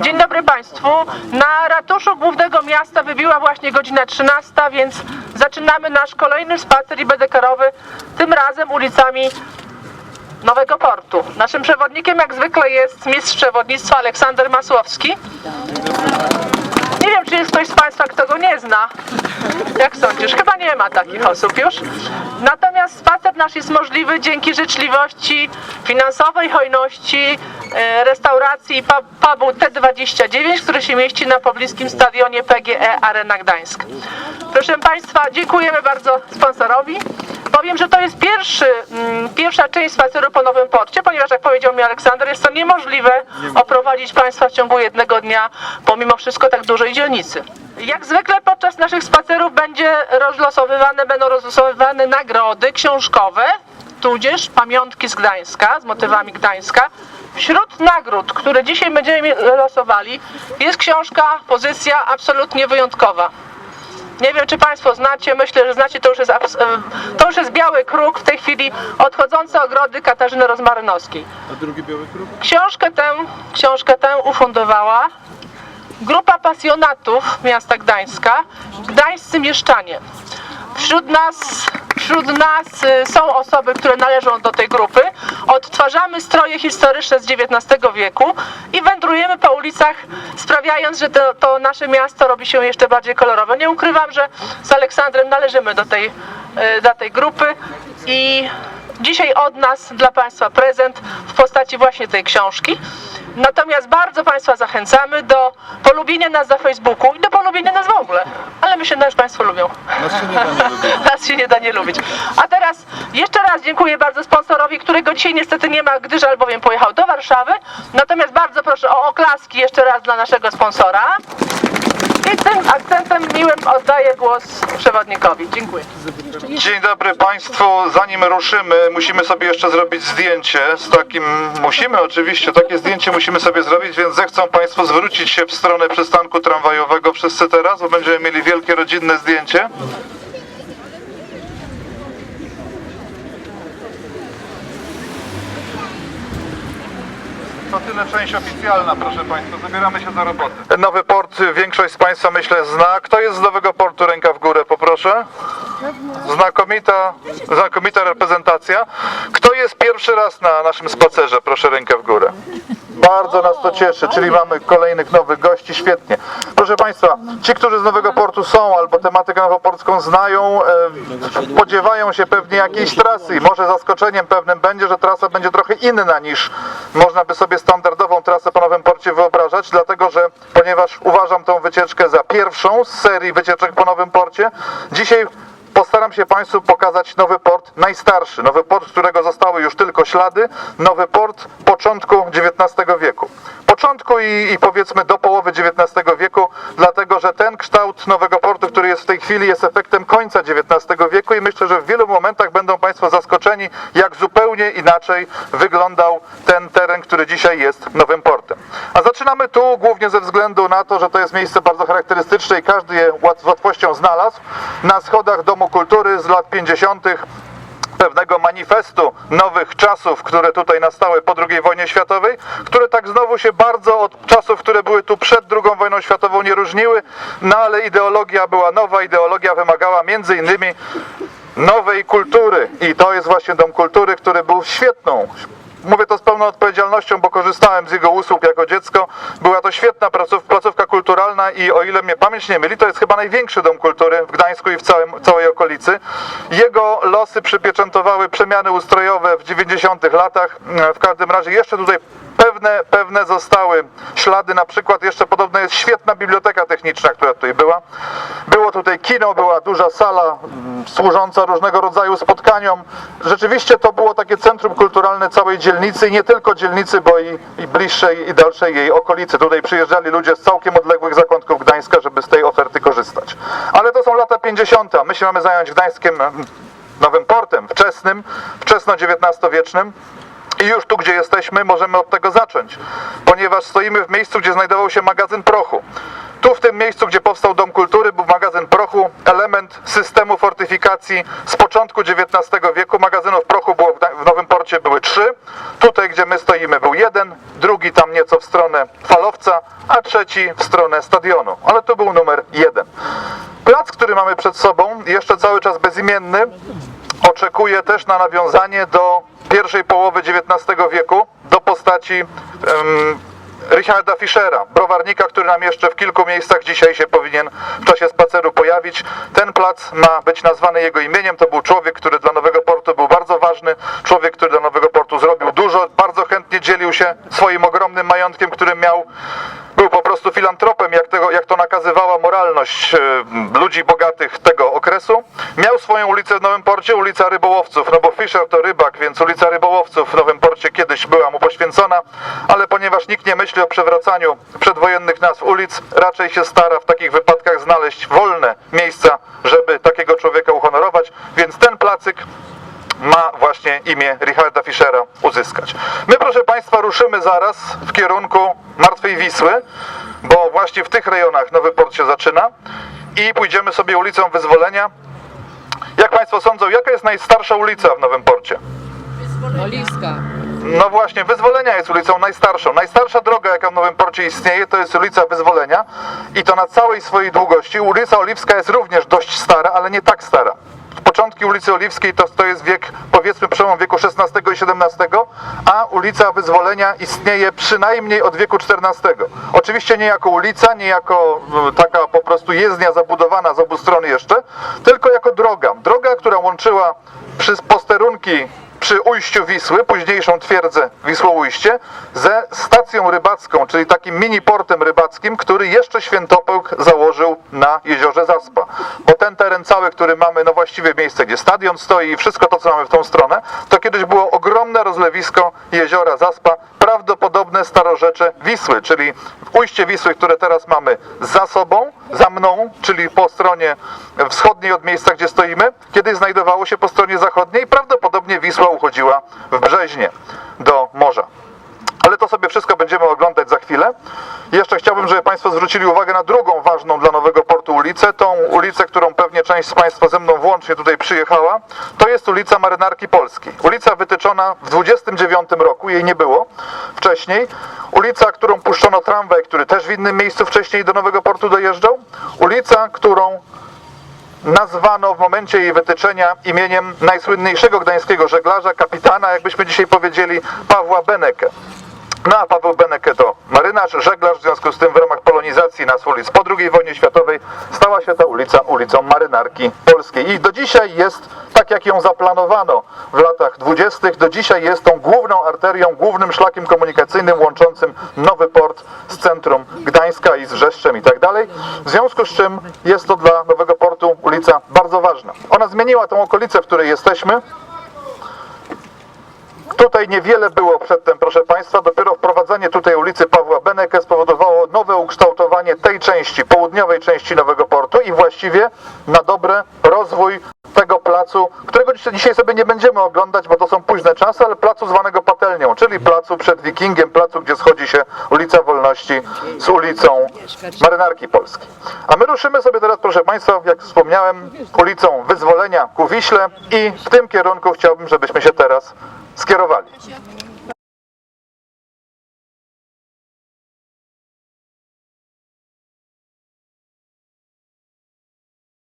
Dzień dobry Państwu. Na ratuszu głównego miasta wybiła właśnie godzina 13, więc zaczynamy nasz kolejny spacer i bedekarowy, tym razem ulicami Nowego Portu. Naszym przewodnikiem jak zwykle jest mistrz przewodnictwa Aleksander Masłowski. Nie wiem, czy jest ktoś z Państwa, kto go nie zna. Jak sądzisz? Chyba nie ma takich osób już. Natomiast spacer nasz jest możliwy dzięki życzliwości finansowej, hojności e, restauracji pub- pubu T29, który się mieści na pobliskim stadionie PGE Arena Gdańsk. Proszę Państwa, dziękujemy bardzo sponsorowi. Powiem, że to jest pierwszy, mm, pierwsza część spaceru po Nowym Porcie, ponieważ jak powiedział mi Aleksander, jest to niemożliwe oprowadzić Państwa w ciągu jednego dnia, pomimo wszystko tak dużej dzielnicy. Jak zwykle podczas naszych spacerów będzie rozlosowywane, będą rozlosowywane nagrody książkowe, tudzież pamiątki z Gdańska, z motywami Gdańska. Wśród nagród, które dzisiaj będziemy losowali, jest książka, pozycja absolutnie wyjątkowa. Nie wiem, czy Państwo znacie, myślę, że znacie, to już jest, to już jest Biały Kruk, w tej chwili odchodzące ogrody Katarzyny Rozmarynowskiej. A drugi biały kruk? Książkę tę, książkę tę ufundowała grupa pasjonatów miasta Gdańska, Gdańscy Mieszczanie. Wśród nas, wśród nas y, są osoby, które należą do tej grupy. Odtwarzamy stroje historyczne z XIX wieku i wędrujemy po ulicach, sprawiając, że to, to nasze miasto robi się jeszcze bardziej kolorowe. Nie ukrywam, że z Aleksandrem należymy do tej, y, do tej grupy i dzisiaj od nas dla Państwa prezent w postaci właśnie tej książki. Natomiast bardzo Państwa zachęcamy do polubienia nas na Facebooku i do polubienia nas w ogóle. Ale myślę, że Państwo lubią. Nas się nie da nie lubić. Nas się nie da nie lubić. A teraz jeszcze raz dziękuję bardzo sponsorowi, którego dzisiaj niestety nie ma, gdyż albowiem pojechał do Warszawy. Natomiast bardzo proszę o oklaski jeszcze raz dla naszego sponsora. I tym akcentem miłym oddaję głos przewodnikowi. Dziękuję. Dzień dobry Państwu. Zanim ruszymy, musimy sobie jeszcze zrobić zdjęcie z takim. Musimy oczywiście, takie zdjęcie musimy sobie zrobić, więc zechcą Państwo zwrócić się w stronę przystanku tramwajowego wszyscy teraz, bo będziemy mieli wielkie rodzinne zdjęcie. To tyle część oficjalna, proszę Państwa. Zabieramy się za robotę. Nowy port większość z Państwa myślę zna. Kto jest z Nowego Portu? Ręka w górę, poproszę. Znakomita, znakomita reprezentacja. Kto pierwszy raz na naszym spacerze? Proszę rękę w górę. Bardzo nas to cieszy, czyli mamy kolejnych nowych gości, świetnie. Proszę Państwa, ci, którzy z Nowego Portu są albo tematykę nowoportską znają, e, spodziewają się pewnie jakiejś trasy może zaskoczeniem pewnym będzie, że trasa będzie trochę inna niż można by sobie standardową trasę po Nowym Porcie wyobrażać, dlatego że ponieważ uważam tą wycieczkę za pierwszą z serii wycieczek po Nowym Porcie, dzisiaj Postaram się Państwu pokazać nowy port najstarszy, nowy port, którego zostały już tylko ślady, nowy port początku XIX wieku. Początku i, i powiedzmy do połowy XIX wieku, dlatego że ten kształt nowego portu, który jest w tej chwili, jest efektem końca XIX wieku i myślę, że w wielu momentach będą Państwo zaskoczeni, jak zupełnie inaczej wyglądał ten teren, który dzisiaj jest nowym portem. A zaczynamy tu głównie ze względu na to, że to jest miejsce bardzo charakterystyczne i każdy je z łatwością znalazł. Na schodach Domu Kultury z lat 50 pewnego manifestu nowych czasów, które tutaj nastały po II wojnie światowej, które tak znowu się bardzo od czasów, które były tu przed II wojną światową nie różniły, no ale ideologia była nowa, ideologia wymagała między innymi nowej kultury. I to jest właśnie Dom Kultury, który był świetną Mówię to z pełną odpowiedzialnością, bo korzystałem z jego usług jako dziecko. Była to świetna placów, placówka kulturalna i o ile mnie pamięć nie myli, to jest chyba największy dom kultury w Gdańsku i w całym, całej okolicy. Jego losy przypieczętowały przemiany ustrojowe w 90 latach. W każdym razie jeszcze tutaj pewne, pewne zostały ślady, na przykład jeszcze podobno jest świetna biblioteka techniczna, która tutaj była. Było tutaj kino, była duża sala mm, służąca różnego rodzaju spotkaniom. Rzeczywiście to było takie centrum kulturalne całej dzielnicy i nie tylko dzielnicy, bo i, i bliższej i dalszej jej okolicy. Tutaj przyjeżdżali ludzie z całkiem odległych zakątków Gdańska, żeby z tej oferty korzystać. Ale to są lata 50. My się mamy zająć Gdańskiem mm, nowym portem, wczesnym, wczesno-XIX-wiecznym. I już tu, gdzie jesteśmy, możemy od tego zacząć, ponieważ stoimy w miejscu, gdzie znajdował się magazyn prochu. Tu, w tym miejscu, gdzie powstał Dom Kultury, był magazyn prochu, element systemu fortyfikacji z początku XIX wieku. Magazynów prochu było w Nowym porcie były trzy. Tutaj, gdzie my stoimy, był jeden, drugi tam nieco w stronę falowca, a trzeci w stronę stadionu. Ale to był numer jeden. Plac, który mamy przed sobą, jeszcze cały czas bezimienny, oczekuje też na nawiązanie do pierwszej połowy XIX wieku, do postaci em, Richarda Fischera, browarnika, który nam jeszcze w kilku miejscach dzisiaj się powinien w czasie spaceru pojawić. Ten plac ma być nazwany jego imieniem. To był człowiek, który dla Nowego Portu był bardzo ważny, człowiek, który dla Nowego Portu zrobił dużo, bardzo chętnie dzielił się swoim ogromnym majątkiem, który miał. Prostu filantropem, jak, tego, jak to nakazywała moralność e, ludzi bogatych tego okresu. Miał swoją ulicę w Nowym Porcie, ulica Rybołowców, no bo Fischer to rybak, więc ulica Rybołowców w Nowym Porcie kiedyś była mu poświęcona, ale ponieważ nikt nie myśli o przewracaniu przedwojennych nazw ulic, raczej się stara w takich wypadkach znaleźć wolne miejsca, żeby takiego człowieka uhonorować, więc ten placyk ma właśnie imię Richarda Fischera uzyskać. My, proszę Państwa, ruszymy zaraz w kierunku Martwej Wisły, bo właśnie w tych rejonach Nowy Port się zaczyna i pójdziemy sobie ulicą Wyzwolenia. Jak Państwo sądzą, jaka jest najstarsza ulica w Nowym Porcie? Oliwska. No właśnie, Wyzwolenia jest ulicą najstarszą. Najstarsza droga, jaka w Nowym Porcie istnieje, to jest ulica Wyzwolenia i to na całej swojej długości. Ulica Oliwska jest również dość stara, ale nie tak stara. Początki ulicy Oliwskiej to, to jest wiek, powiedzmy, przełom wieku XVI i XVII, a ulica Wyzwolenia istnieje przynajmniej od wieku XIV. Oczywiście nie jako ulica, nie jako e, taka po prostu jezdnia zabudowana z obu stron jeszcze, tylko jako droga. Droga, która łączyła przy posterunki przy ujściu Wisły, późniejszą twierdzę Wisłoujście, ze stacją rybacką, czyli takim mini portem rybackim, który jeszcze Świętopełk założył na jeziorze Zaspa. Bo ten teren cały, który mamy, no właściwie miejsce, gdzie stadion stoi i wszystko to, co mamy w tą stronę, to kiedyś było ogromne rozlewisko jeziora Zaspa, prawdopodobne starorzecze Wisły, czyli ujście Wisły, które teraz mamy za sobą, za mną, czyli po stronie wschodniej od miejsca, gdzie stoimy, kiedyś znajdowało się po stronie zachodniej prawdopodobnie Wisła uchodziła w Brzeźnie do morza. Ale to sobie wszystko będziemy oglądać za chwilę. Jeszcze chciałbym, żeby Państwo zwrócili uwagę na drugą ważną dla Nowego Portu ulicę. Tą ulicę, którą pewnie część z Państwa ze mną włącznie tutaj przyjechała, to jest ulica Marynarki Polskiej. Ulica wytyczona w 29 roku, jej nie było wcześniej. Ulica, którą puszczono tramwaj, który też w innym miejscu wcześniej do Nowego Portu dojeżdżał. Ulica, którą nazwano w momencie jej wytyczenia imieniem najsłynniejszego gdańskiego żeglarza, kapitana, jakbyśmy dzisiaj powiedzieli, Pawła Beneke. No a Paweł Beneke to marynarz, żeglarz, w związku z tym w ramach polonizacji nazw ulic po II wojnie światowej stała się ta ulica ulicą Marynarki Polskiej. I do dzisiaj jest, tak jak ją zaplanowano w latach dwudziestych, do dzisiaj jest tą główną arterią, głównym szlakiem komunikacyjnym łączącym Nowy Port z centrum Gdańska i z Rzeszczem i tak dalej. W związku z czym jest to dla Nowego Portu ulica bardzo ważna. Ona zmieniła tą okolicę, w której jesteśmy. Tutaj niewiele było przedtem, proszę Państwa. Dopiero wprowadzenie tutaj ulicy Pawła Beneke spowodowało nowe ukształtowanie tej części, południowej części Nowego Portu i właściwie na dobre rozwój tego placu, którego dzisiaj- sobie nie będziemy oglądać, bo to są późne czasy, ale placu zwanego Patelnią, czyli placu przed Wikingiem, placu, gdzie schodzi się ulica Wolności z ulicą Marynarki Polskiej. A my ruszymy sobie teraz, proszę Państwa, jak wspomniałem, ulicą Wyzwolenia ku Wiśle i w tym kierunku chciałbym, żebyśmy się teraz skierowali.